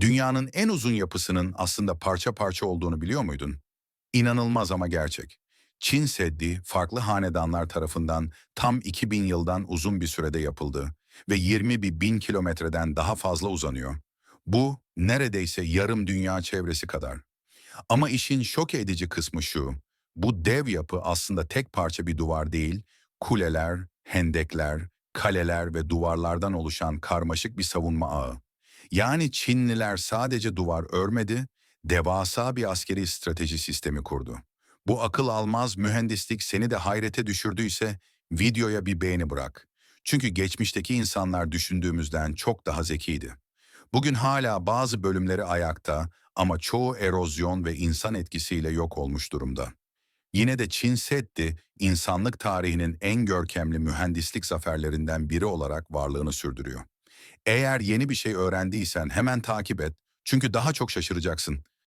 Dünyanın en uzun yapısının aslında parça parça olduğunu biliyor muydun? İnanılmaz ama gerçek. Çin Seddi farklı hanedanlar tarafından tam 2000 yıldan uzun bir sürede yapıldı ve 20 bir bin kilometreden daha fazla uzanıyor. Bu neredeyse yarım dünya çevresi kadar. Ama işin şok edici kısmı şu, bu dev yapı aslında tek parça bir duvar değil, kuleler, hendekler, kaleler ve duvarlardan oluşan karmaşık bir savunma ağı. Yani Çinliler sadece duvar örmedi, devasa bir askeri strateji sistemi kurdu. Bu akıl almaz mühendislik seni de hayrete düşürdüyse videoya bir beğeni bırak. Çünkü geçmişteki insanlar düşündüğümüzden çok daha zekiydi. Bugün hala bazı bölümleri ayakta ama çoğu erozyon ve insan etkisiyle yok olmuş durumda. Yine de Çin Seddi, insanlık tarihinin en görkemli mühendislik zaferlerinden biri olarak varlığını sürdürüyor. Eğer yeni bir şey öğrendiysen hemen takip et çünkü daha çok şaşıracaksın.